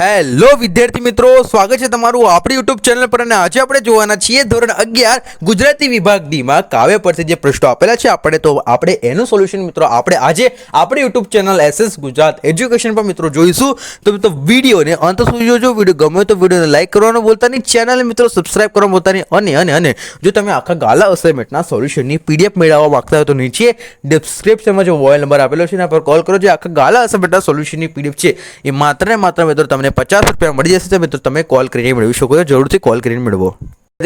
Hello વિદ્યાર્થી મિત્રો, સ્વાગત છે તમારું આપણી યુટ્યુબ ચેનલ પર અને આજે આપણે જોવાના છીએ ધોરણ અગિયાર, ગુજરાતી વિભાગ ડીમાં કાવ્ય પરથી જે પ્રશ્નો આપેલા છે, આપણે તો આપણે એનું સોલ્યુશન મિત્રો આપણે આજે આપણી YouTube channel S S Gujarat education પર મિત્રો જોઈશું. તો મિત્રો વિડીયોને અંત સુધી જોજો, વીડિયો ગમે તો વિડીયોને લાઇક કરવાનું બોલતા નહીં ચેનલ મિત્રો સબસ્ક્રાઇબ કરવાનું બોલતા નહીં, અને અને અને જો તમે આખા ગાલા અસાઇનમેન્ટના સોલ્યુશનની પીડીએફ મેળવવા માગતા હોય તો નીચે ડિસ્ક્રિપ્શનમાં જે મોબાઈલ નંબર આપેલો છે, એના પર કોલ કરો. જે આખા ગાલા અસાઇનમેન્ટના સોલ્યુશનની પીડીએફ છે, એ માત્ર ને માત્ર મિત્રો તમને પચાસ રૂપિયા મળી જશે મિત્રો તમે કોલ કરીને મેળવી શકો છો. જરૂરથી કોલ કરીને મેળવો.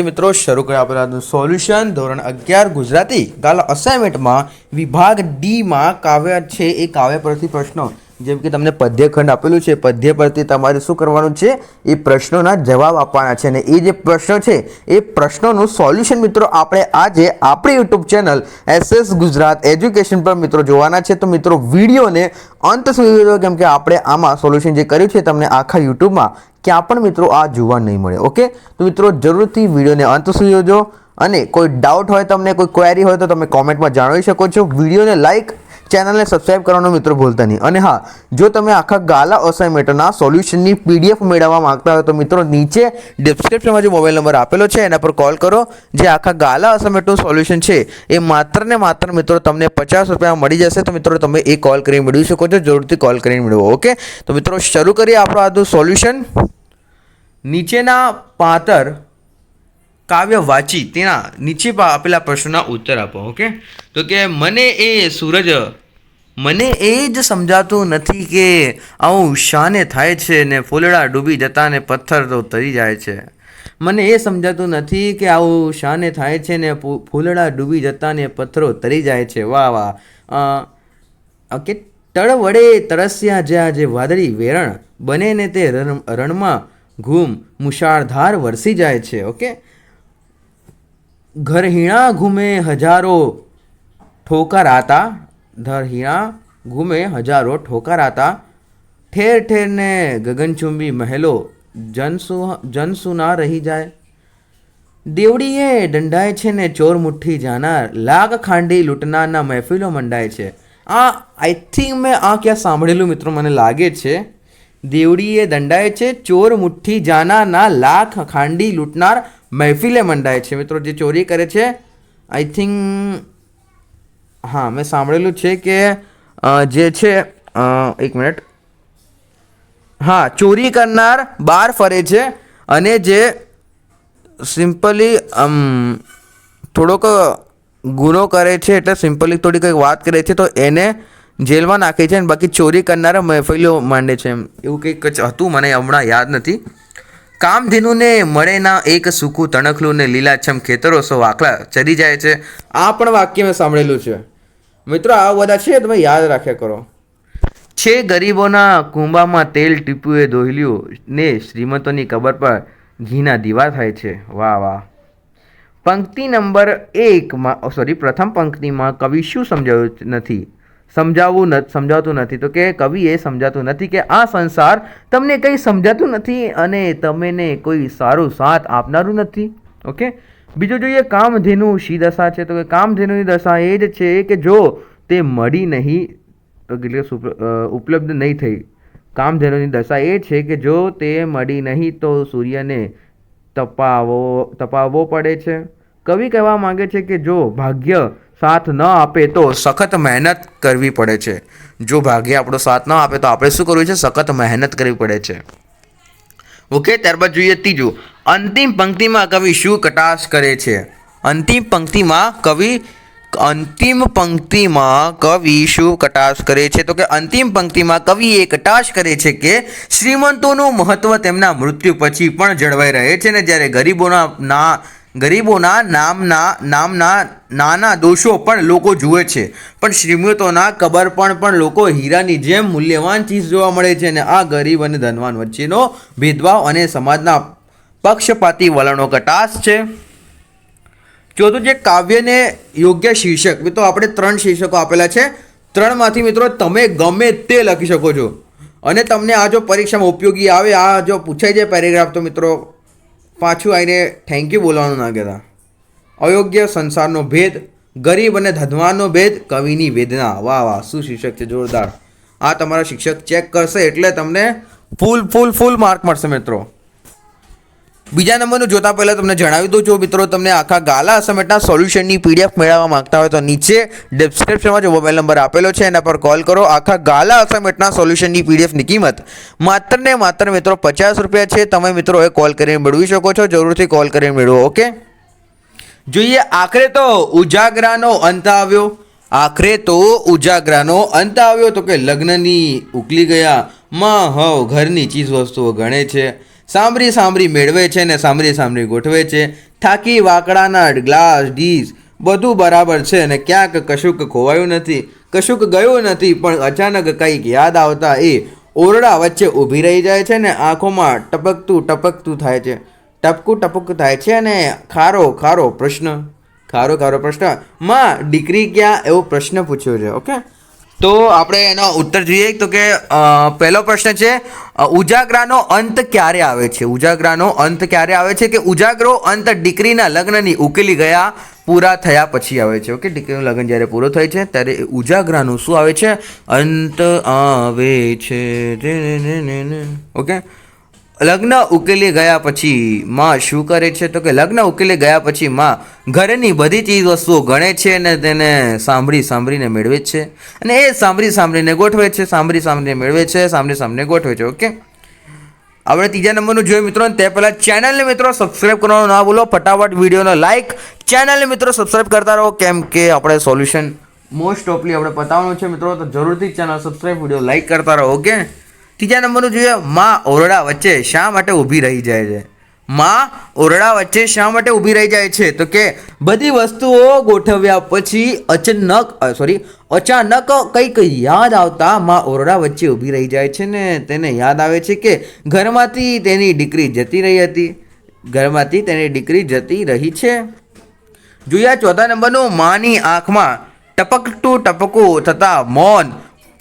મિત્રો, શરૂ કર્યા આપણા સોલ્યુશન ધોરણ અગિયાર, ગુજરાતી. કાલ અસાઇનમેન્ટમાં વિભાગ ડીમાં કાવ્ય છે એ કાવ્ય પરથી પ્રશ્નો. જેમ કે તમને પદ્યખંડ આપેલું છે, પદ્ય પરથી તમારે શું કરવાનું છે? એ પ્રશ્નોના જવાબ આપવાના છે. અને એ જે પ્રશ્નો છે, એ પ્રશ્નોનું સોલ્યુશન મિત્રો આપણે આજે આપણી YouTube channel S S Gujarat education પર મિત્રો જોવાના છે. તો મિત્રો વિડીયોને અંત સુધી જોજો, કેમ કે આપણે આમાં સોલ્યુશન જે કર્યું છે તમને આખા યુટ્યુબમાં ક્યાં પણ મિત્રો આ જોવા નહીં મળે, ઓકે? તો મિત્રો જરૂરથી વિડીયોને અંત સુધી જોજો. અને કોઈ ડાઉટ હોય, તમને કોઈ ક્વેરી હોય, તો તમે કોમેન્ટમાં જણાવી શકો છો. વિડીયોને લાઈક ચેનલને સબસ્ક્રાઇબ કરવાનું મિત્રો ભૂલતા નહીં. અને હા, જો તમે આખા ગાલા અસાઇનમેન્ટના સોલ્યુશનની પીડીએફ મેળવવા માંગતા હોય તો મિત્રો નીચે ડિસ્ક્રિપ્શનમાં જે મોબાઈલ નંબર આપેલો છે, એના પર કોલ કરો. જે આખા ગાલા અસાઇનમેન્ટનું સોલ્યુશન છે, એ માત્ર ને માત્ર મિત્રો તમને પચાસ રૂપિયા મળી જશે. તો મિત્રો તમે એ કોલ કરીને મેળવી શકો છો. જરૂરથી કોલ કરીને મેળવો, ઓકે? તો મિત્રો શરૂ કરીએ આપણું આજનું સોલ્યુશન. નીચેના પાતર કાવ્ય વાંચી તેના નીચે આપેલા પ્રશ્નોના ઉત્તર આપો ઓકે તો કે મને એ સૂરજ, મને એ જ સમજાતું નથી કે આવું શાને થાય છે ને ફૂલડા ડૂબી જતા ને પથ્થર તો તરી જાય છે. મને એ સમજાતું નથી કે આવું શાને થાય છે ને ફૂલડા ડૂબી જતા ને પથ્થરો તરી જાય છે. વાહ વાહ. કે તળ વડે તરસ્યા જ્યાં જે વાદળી વેરણ, બને ને તે રણ, રણમાં ઘૂમ મુશાળધાર વરસી જાય છે ઓકે ઘર હીણા ઘૂમે હજારો ઠોકારાતા ધરહીણા ધર હીણા ઘૂમે હજારો ઠોકરાતા, ઠેર ઠેરને ગગનચુંબી મહેલો, જનસુ જનસુના રહી જાય. દેવડીએ દંડાય છે ને ચોર મુઠ્ઠી જાનાર, લાગ ખાંડી લૂંટનારના મહેફિલો મંડાય છે. આ આઈ થિંક મેં આ ક્યાં સાંભળેલું મિત્રો મને લાગે છે. દેવડીએ દંડાય છે ચોર મુઠ્ઠી જાનારના લાખ ખાંડી લૂંટનાર મહેફિલે મંડાય છે મિત્રો, જે ચોરી કરે છે. આઈ થિંક હા, મેં સાંભળેલું છે કે જે છે એક મિનિટ. હા, ચોરી કરનાર બહાર ફરે છે અને જે સિમ્પલી થોડોક ગુનો કરે છે એટલે સિમ્પલી થોડી કંઈક વાત કરે છે, તો એને જેલમાં નાખે છે અને બાકી ચોરી કરનારા મહેફિલો માંડે છે એમ. એવું કંઈક હતું, મને હમણાં યાદ નથી. કામધેનુને મળેના એક સૂકું તણખલું ને લીલાછમ ખેતરો સો વાકલા ચરી જાય છે. આ પણ વાક્ય મેં સાંભળેલું છે. મિત્રો આ બધા છે? તમે યાદ રાખ્યા કરો. છે ગરીબોના કુંભામાં તેલ ટીપુએ દોહલ્યું ને શ્રીમંતોની કબર પર ઘીના દીવા થાય છે. વાહ વાહ. પંક્તિ નંબર એકમાં સોરી પ્રથમ પંક્તિમાં કવિ શું સમજાવ્યું નથી? સમજાવવું સમજાવતું નથી. તો કે કવિએ સમજાતું નથી કે આ સંસાર તમને કંઈ સમજાતું નથી અને તમને કોઈ સારું સાથ આપનારું નથી. ઓકે? બીજું જોઈએ કામધેનુ શી દશા છે. તો કે કામધેનુની દશા એ જ છે કે જો તે મળી નહીં, તો એટલે ઉપલબ્ધ નહીં થઈ. કામધેનુની દશા એ છે કે જો તે મળી નહીં, તો સૂર્યને તપાવો તપાવવો પડે છે. કવિ કહેવા માંગે છે કે જો ભાગ્ય સાથ ન આપે તો સખત મહેનત કરવી પડે છે. જો ભાગ્ય આપણો સાથ ન આપે તો આપણે શું કરવું છે? સખત મહેનત કરવી પડે છે. ઓકે, ત્યારબાદ જોઈએ ત્રીજું. અંતિમ પંક્તિમાં કવિ શું કટાશ કરે છે? અંતિમ પંક્તિમાં કવિ, અંતિમ પંક્તિમાં કવિ શું કટાશ કરે છે? તો કે અંતિમ પંક્તિમાં કવિ એ કટાશ કરે છે કે શ્રીમંતોનું મહત્વ તેમના મૃત્યુ પછી પણ જળવાઈ રહે છે ને જ્યારે ગરીબોના ના ગરીબોના નામના નામના નાના દોષો પણ લોકો જુએ છે. પણ શ્રીમંતોના કબર પણ પણ લોકો હીરાની જેમ મૂલ્યવાન ચીજ જોવા મળે છે અને આ ગરીબ અને ધનવાન વચ્ચેનો ભેદભાવ અને સમાજના પક્ષપાતી વલણો કટાશ છે. ચોથું જે કાવ્યને યોગ્ય શીર્ષક, મિત્રો આપણે ત્રણ શીર્ષકો આપેલા છે. ત્રણમાંથી મિત્રો તમે ગમે તે લખી શકો છો. અને તમને આ જો પરીક્ષામાં ઉપયોગી આવે, આ જો પૂછાય છે પેરેગ્રાફ, તો મિત્રો પાછું આવીને થેન્ક યુ બોલવાનું ના કહેતા. અયોગ્ય સંસારનો ભેદ, ગરીબ અને ધનવાનનો ભેદ, કવિની વેદના. વાહ વાહ, શું શીર્ષક છે? જોરદાર. આ તમારા શિક્ષક ચેક કરશે એટલે તમને ફૂલ ફૂલ ફૂલ માર્ક મળશે મિત્રો. બીજા નંબરનું જોતા પહેલાં તમને જણાવી દઉં છું મિત્રો તમને આખા ગાલા સમેટના સોલ્યુશનની પીડીએફ મેળવવા માંગતા હોય તો નીચે ડિસ્ક્રિપ્શનમાં જો મોબાઈલ નંબર આપેલો છે, એના પર કોલ કરો. આખા ગાલા અસમેટના સોલ્યુશનની પીડીએફની કિંમત માત્ર ને માત્ર મિત્રો પચાસ રૂપિયા છે. તમે મિત્રો એ કોલ કરીને મેળવી શકો છો. જરૂરથી કોલ કરીને મેળવો ઓકે જોઈએ, આખરે તો ઉજાગરાનો અંત આવ્યો. આખરે તો ઉજાગરાનો અંત આવ્યો. તો કે લગ્નની ઉકલી ગયા. માં હવ ઘરની ચીજ વસ્તુઓ ગણે છે. સાંભળી સાંભળી મેળવે છે ને સાંભળી સાંભળી ગોઠવે છે. થાકી વાકડાના ગ્લાસ ડીશ બધું બરાબર છે અને ક્યાંક કશુંક ખોવાયું નથી. કશુંક ગયું નથી, પણ અચાનક કંઈક યાદ આવતા એ ઓરડા વચ્ચે ઊભી રહી જાય છે ને આંખોમાં ટપકતું ટપકતું થાય છે. ટપકું ટપકું થાય છે અને ખારો ખારો પ્રશ્ન. ખારો ખારો પ્રશ્ન. માં, દીકરી ક્યાં? એવો પ્રશ્ન પૂછ્યો છે ઓકે તો આપણે એનો ઉત્તર જોઈએ તો કે પહેલો પ્રશ્ન છે ઉજાગરાનો અંત ક્યારે આવે છે? ઉજાગરાનો અંત ક્યારે આવે છે કે ઉજાગરો અંત દીકરીના લગ્નની ઉકેલી ગયા, પૂરા થયા પછી આવે છે? ઓકે દીકરીનું લગ્ન જ્યારે પૂરો થાય છે, ત્યારે ઉજાગરાનું શું આવે છે? અંત આવે છે. ઓકે? લગ્ન ઉકેલી ગયા પછી માં શું કરે છે? તો કે લગ્ન ઉકેલી ગયા પછી માં ઘરની બધી ચીજ વસ્તુઓ ગણે છે અને તેને સાંભળી સાંભળીને મેળવે છે. અને એ સાંભળી સાંભળીને ગોઠવે છે, સાંભળી સાંભળીને મેળવે છે, સાંભળી સાંભળીને ગોઠવે છે, ઓકે? આપણે ત્રીજા નંબરનું જોઈએ મિત્રો તે પહેલાં ચેનલને મિત્રો સબસ્ક્રાઇબ કરવાનું ના ભૂલો, ફટાફટ વિડીયોનો લાઇક ચેનલને મિત્રો સબસ્ક્રાઇબ કરતા રહો, કેમ કે આપણે સોલ્યુશન મોસ્ટ ઓફલી આપણે પતાવવાનું છે મિત્રો, તો જરૂરથી ચેનલ સબસ્ક્રાઇબ વીડિયો લાઇક કરતા રહો, ઓકે? ત્રીજા નંબરનું જોઈએ, માં ઓરડા વચ્ચે શા માટે ઊભી રહી જાય છે? માં ઓરડા વચ્ચે શા માટે ઊભી રહી જાય છે? તો કે બધી વસ્તુઓ ગોઠવ્યા પછી અચાનક સોરી અચાનક કંઈક યાદ આવતા માં ઓરડા વચ્ચે ઊભી રહી જાય છે ને તેને યાદ આવે છે કે ઘરમાંથી તેની દીકરી જતી રહી હતી. ઘરમાંથી તેની દીકરી જતી રહી છે. જોયા ચોથા નંબરનું, માની આંખમાં ટપકટું ટપકું થતા મૌન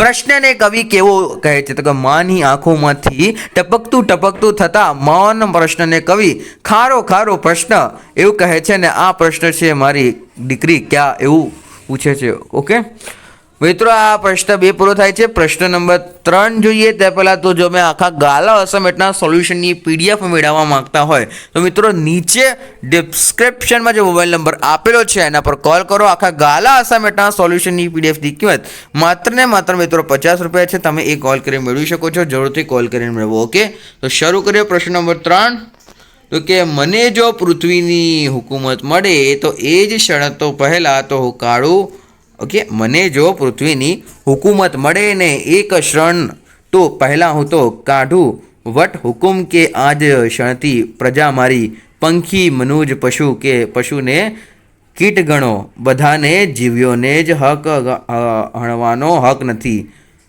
પ્રશ્નને કવિ કેવો કહે છે? તો કે માની આંખોમાંથી ટપકતું ટપકતું થતા મૌન પ્રશ્નને કવિ ખારો ખારો પ્રશ્ન એવું કહે છે ને, આ પ્રશ્ન છે મારી દીકરી ક્યાં? એવું પૂછે છે. ઓકે મિત્રો, આ પ્રશ્ન બે પૂરો થાય છે. પ્રશ્ન નંબર ત્રણ જોઈએ. તે પહેલાં તો જો મેં આખા ગાલા અસમેટના સોલ્યુશનની પીડીએફ મેળવવા માંગતા હોય, તો મિત્રો, નીચે ડિસ્ક્રિપ્શનમાં જે મોબાઈલ નંબર આપેલો છે, એના પર કોલ કરો. આખા ગાલા અસામેટના સોલ્યુશનની પીડીએફની કિંમત માત્ર ને માત્ર, મિત્રો, પચાસ રૂપિયા છે. તમે એ કોલ કરીને મેળવી શકો છો. જરૂરથી કોલ કરીને મેળવો ઓકે તો શરૂ કરીએ પ્રશ્ન નંબર ત્રણ. તો કે મને જો પૃથ્વીની હુકુમત મળે, તો એ જ શરતો પહેલાં તો હું કાઢું. ઓકે? મને જો પૃથ્વીની હુકુમત મળે ને એક ક્ષણ, તો પહેલાં હું તો કાઢું. વટ હુકુમ કે આજ ક્ષણથી પ્રજા મારી પંખી, મનુજ, પશુ કે પશુને કીટ ગણો. બધાને જીવ્યોને જ હક હણવાનો હક નથી.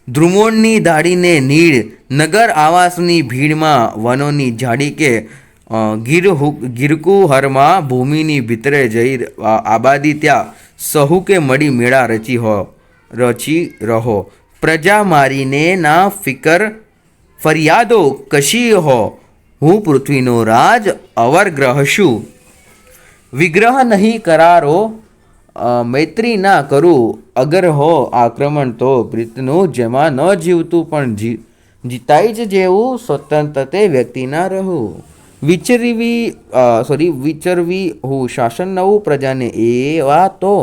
ધ્રુમોણની દાઢીને નીડ નગર આવાસની ભીડમાં વનોની જાડી કે ગીર ગીરકુહરમાં ભૂમિની ભીતરે જઈ આબાદી ત્યાં. સહુ કે મળી મેળા રચી હો, રચી રહો. પ્રજા મારીને ના ફિકર, ફરિયાદો કશી હો. હું પૃથ્વીનો રાજ અવર ગ્રહ છું વિગ્રહ નહીં કરારો મૈત્રી ના કરું. અગર હો આક્રમણ તો પ્રીતનું જેમાં ન જીવતું પણ જી જીતાય જ જેવું સ્વતંત્ર તે વ્યક્તિ રહું. વિચરવી સોરી વિચરવી હું શાસન નવું પ્રજાને એવા તો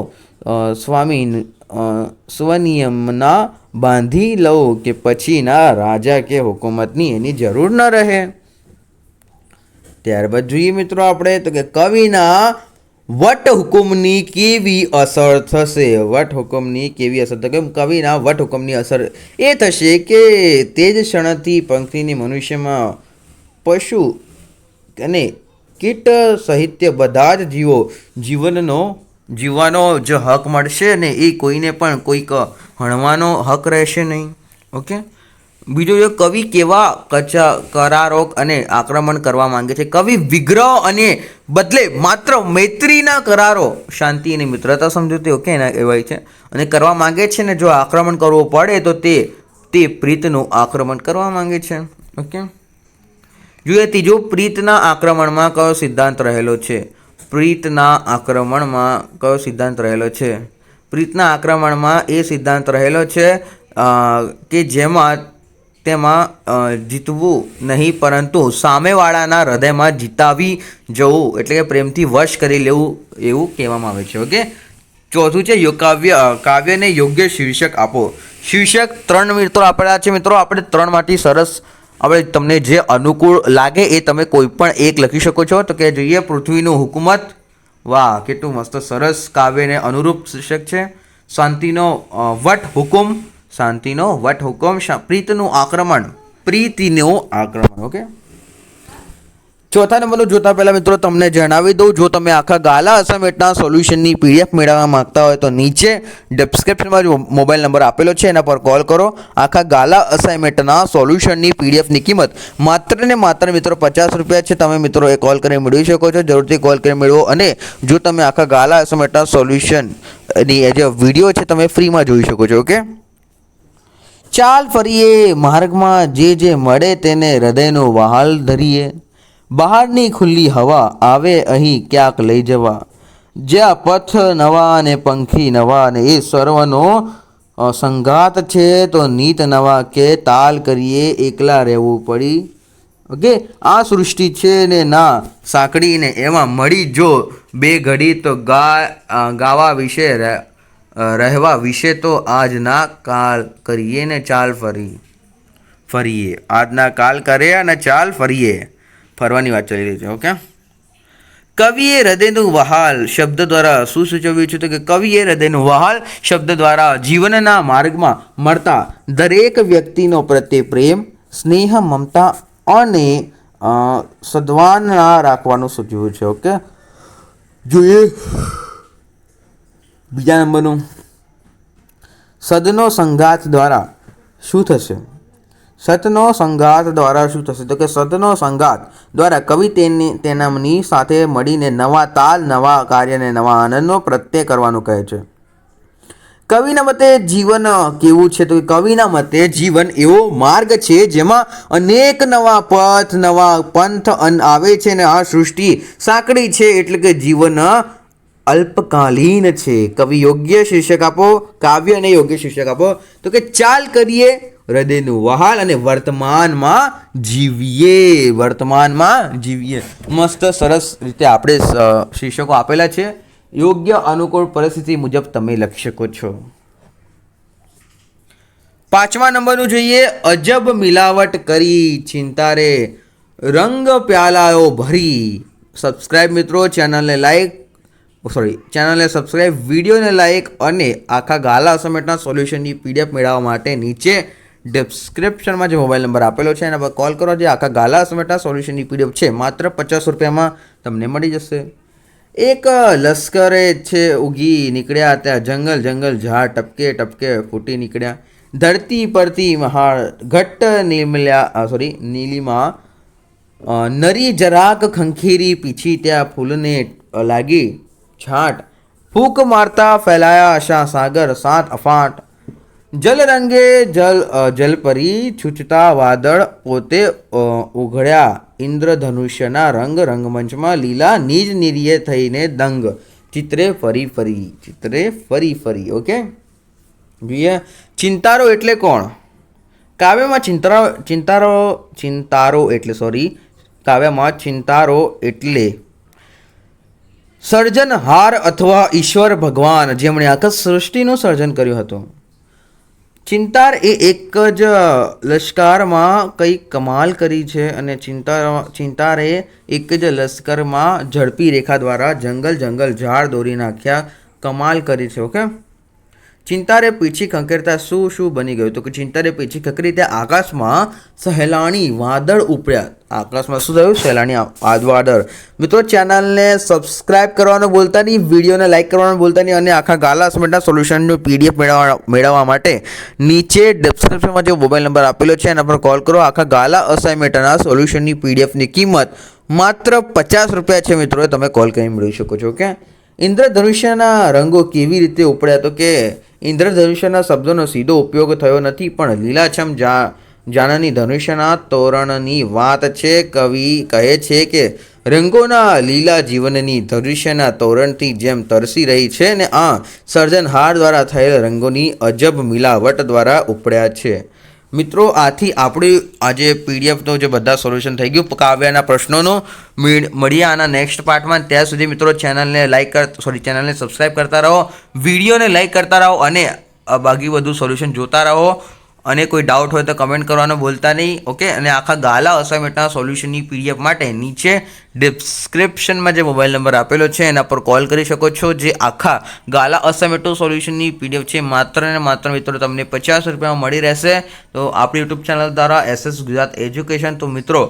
સ્વામી સ્વનિયમના બાંધી લઉં કે પછીના રાજા કે હુકુમતની એની જરૂર ન રહે. ત્યારબાદ જોઈએ મિત્રો આપણે તો કે કવિના વટ હુકુમની કેવી અસર થશે? વટ હુકુમની કેવી અસર થશે? કવિના વટ હુકુમની અસર એ થશે કે તે જ ક્ષણથી પંક્તિની મનુષ્યમાં પશુ અને કીટ સાહિત્ય બધા જ જીવો જીવનનો, જીવવાનો જે હક મળશે ને એ કોઈને પણ કોઈક હણવાનો હક રહેશે નહીં. ઓકે? બીજો જો કવિ કેવા કચા કરારો અને આક્રમણ કરવા માંગે છે. કવિ વિગ્રહ અને બદલે માત્ર મૈત્રીના કરારો શાંતિ અને મિત્રતા સમજૂતી, ઓકે, એના કહેવાય છે. અને કરવા માંગે છે ને જો આક્રમણ કરવું પડે તો તે તે પ્રીતનું આક્રમણ કરવા માંગે છે. ઓકે? જોઈએ ત્રીજો, પ્રીતના આક્રમણમાં કયો સિદ્ધાંત રહેલો છે? પ્રીતના આક્રમણમાં કયો સિદ્ધાંત રહેલો છે? પ્રીતના આક્રમણમાં એ સિદ્ધાંત રહેલો છે કે જેમાં તેમાં જીતવું નહીં, પરંતુ સામેવાળાના હૃદયમાં જીતાવી જવું, એટલે કે પ્રેમથી વશ કરી લેવું, એવું કહેવામાં આવે છે, ઓકે? ચોથું છે કાવ્ય કાવ્યને યોગ્ય શીર્ષક આપો. શીર્ષક ત્રણ મિત્રો આપેલા છે, મિત્રો, આપણે ત્રણમાંથી સરસ આપણે તમને જે અનુકૂળ લાગે એ તમે કોઈ પણ એક લખી શકો છો. તો કે જોઈએ, પૃથ્વીનું હુકુમત. વાહ, કેટલું મસ્ત, સરસ કાવ્યને અનુરૂપ શીર્ષક છે. શાંતિનો વટ હુકુમ. શાંતિનો વટ હુકુમ પ્રીતનું આક્રમણ. પ્રીતિનું આક્રમણ, ઓકે? ચોથા નંબરનું જોતા પહેલા મિત્રો તમને જણાવી દઉં, જો તમે આખા ગાલા અસાઇનમેન્ટના સોલ્યુશનની પીડીએફ મેળવવા માગતા હોય તો નીચે ડિસ્ક્રિપ્શનમાં જો મોબાઈલ નંબર આપેલો છે, એના પર કોલ કરો. આખા ગાલા અસાઇનમેન્ટના સોલ્યુશનની પીડીએફની કિંમત માત્ર ને માત્ર મિત્રો પચાસ રૂપિયા છે. તમે મિત્રો એ કોલ કરીને મેળવી શકો છો. જરૂરથી કોલ કરીને મેળવો અને જો તમે આખા ગાલા અસાઇનમેન્ટના સોલ્યુશનની જે વીડિયો છે, તમે ફ્રીમાં જોઈ શકો છો, ઓકે? ચાલ ફરીએ. માર્ગમાં જે જે મળે તેને હૃદયનો વહાલ ધરીએ. બહારની ખુલ્લી હવા આવે અહીં ક્યાંક લઈ જવા. જ્યાં પથ નવા અને પંખી નવા અને એ સર્વનો સંઘાત છે તો નીત નવા કે તાલ કરીએ એકલા રહેવું પડી. ઓકે? આ સૃષ્ટિ છે ને ના, સાંકળીને એમાં મળી જો બે ઘડી તો ગા ગાવા વિશે રહે- રહેવા વિશે તો આજના કાલ કરીએ ને ચાલ ફરી, ફરીએ. આજના કાલ કરે અને ચાલ ફરીએ. ફરવાની વાત ચાલી રહી છે ઓકે કવિએ હૃદયનું વહાલ શબ્દ દ્વારા શું સૂચવ્યું છે તો કે કવિએ હૃદયનું વહાલ શબ્દ દ્વારા જીવનના માર્ગમાં મળતા દરેક વ્યક્તિનો પ્રત્યે પ્રેમ, સ્નેહ, મમતા અને સદ્વાનના રાખવાનું સૂચવ્યું છે ઓકે જોઈએ. બીજા નંબરનું. સદનો સંઘાત દ્વારા શું થશે? સતનો સંઘાત દ્વારા શું થશે? તો કે સતનો સંઘાત દ્વારા કવિ તેની, તેનામની સાથે મળીને નવા તાલ, નવા કાર્યને નવા આનંદનો પ્રત્યય કરવાનું કહે છે. કવિના મતે જીવન કેવું છે? તો કવિના મતે જીવન એવો માર્ગ છે જેમાં અનેક નવા પથ, નવા પંથ આવે છે ને આ સૃષ્ટિ સાંકડી છે એટલે કે જીવન અલ્પકાલીન છે. કવિ યોગ્ય શીર્ષક આપો કાવ્યને યોગ્ય શીર્ષક આપો. તો કે ચાલ કરીએ હૃદયનું વહાલ અને વર્તમાનમાં જીવીએ વર્તમાનમાં જીવીએ. મસ્ત, સરસ રીતે આપણે શીર્ષકો આપેલા છે. યોગ્ય અનુકૂળ પરિસ્થિતિ મુજબ તમે લખી શકો છો. પાંચમા નંબરનું જોઈએ, અજબ મિલાવટ કરી ચિંતા રે, રંગ પ્યાલાઓ ભરી. સબસ્ક્રાઇબ મિત્રો, ચેનલને લાઈક સોરી ચેનલને સબસ્ક્રાઇબ વિડીયોને લાઈક અને આખા ગાલા અસમેટના સોલ્યુશનની પીડીએફ મેળવવા માટે નીચે ડિસ્ક્રિપ્શનમાં જે મોબાઈલ નંબર આપેલો છે, એના પર કોલ કરો. જે આખા ગાલા સમેટા સોલ્યુશનની પીડીએફ છે, માત્ર પચાસ રૂપિયામાં તમને મળી જશે. એક લશ્કરે છે ઉગી નીકળ્યા ત્યાં જંગલ જંગલ ઝાડ ટપકે ટપકે ફૂટી નીકળ્યા. ધરતી પરથી મહા ઘટ્ટ નીમલ્યા સોરી નીલીમાં નરી જરાક ખંખેરી પીછી ત્યાં ફૂલને લાગી. છાંટ. ફૂંક મારતા ફેલાયા આશા સાગર, સાત અફાટ. જલ રંગે જલ જલપરી છૂછતા વાદળ પોતે ઉઘડ્યા. ઇન્દ્રધનુષ્યના રંગ રંગમંચમાં લીલા, નિજ નિર્ય થઈને દંગ. ચિત્રે ફરી ફરી, ચિત્રે ફરી ફરી, ઓકે? જોઈએ, ચિંતારો એટલે કોણ? કાવ્યમાં ચિંતારો ચિંતારો ચિંતારો એટલે સોરી કાવ્યમાં ચિંતારો એટલે. સર્જનહાર અથવા ઈશ્વર ભગવાન, જેમણે આખા સૃષ્ટિનું સર્જન કર્યું હતું. ચિંતાર એ એક જ લશ્કરમાં કંઈક કમાલ કરી છે અને ચિંતા ચિંતારે એક જ લશ્કરમાં ઝડપી રેખા દ્વારા જંગલ જંગલ ઝાડ દોરી નાખ્યા, કમાલ કરી છે, ઓકે? ચિંતારે પીછી ખંખેરતા શું શું બની ગયું? તો કે ચિંતારે પીછી ખંખરી ત્યાં આકાશમાં સહેલાણી વાદળ ઉપડ્યા. આકાશમાં શું થયું? સહેલાણી વાદળ. મિત્રો, ચેનલને સબસ્ક્રાઇબ કરવાનું બોલતા નહીં, વિડીયોને લાઇક કરવાનું બોલતા નહીં અને આખા ગાલા અસમેન્ટના સોલ્યુશનનું પીડીએફ મેળવવા મેળવવા માટે નીચે ડિસ્ક્રિપ્શનમાં જે મોબાઈલ નંબર આપેલો છે, એના પર કોલ કરો. આખા ગાલા અસાઇનમેન્ટના સોલ્યુશનની પીડીએફની કિંમત માત્ર પચાસ રૂપિયા છે મિત્રો. તમે કોલ કરી મેળવી શકો છો, ઓકે? ઇન્દ્રધનુષ્યના રંગો કેવી રીતે ઉપડ્યા? તો કે ઇન્દ્રધનુષ્યના શબ્દોનો સીધો ઉપયોગ થયો નથી, પણ લીલાછમ જા, જાનની ધનુષ્યના તોરણની વાત છે. કવિ કહે છે કે, રંગોના લીલા જીવનની ધનુષ્યના તોરણથી જેમ તરસી રહી છે ને આ સર્જનહાર દ્વારા થયેલ રંગોની અજબ મિલાવટ દ્વારા ઉપડ્યા છે. મિત્રો, આથી આપણી આજે પીડીએફનો જે બધા સોલ્યુશન થઈ ગયું, કાવ્યના પ્રશ્નોનો મળીએ આના નેક્સ્ટ પાર્ટમાં ત્યાં સુધી મિત્રો ચેનલને લાઈક કર સોરી ચેનલને સબસ્ક્રાઈબ કરતા રહો વિડીયોને લાઈક કરતા રહો અને બાકી બધું સોલ્યુશન જોતા રહો. અને કોઈ ડાઉટ હોય તો કમેન્ટ કરવાનો ભૂલતા નહીં ઓકે અને આખા ગાલા અસાઇનમેન્ટના સોલ્યુશનની પીડીએફ માટે નીચે ડિસ્ક્રિપ્શનમાં જે મોબાઈલ નંબર આપેલો છે, એના પર કોલ કરી શકો છો. જે આખા ગાલા અસાઇનમેન્ટો સોલ્યુશનની પીડીએફ છે, માત્ર ને માત્ર મિત્રો તમને પચાસ રૂપિયામાં મળી રહેશે. તો આપણી યુટ્યુબ ચેનલ દ્વારા એસએસ ગુજરાત એજ્યુકેશન તો મિત્રો,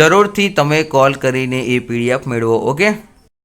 જરૂરથી તમે કોલ કરીને એ પીડીએફ મેળવો ઓકે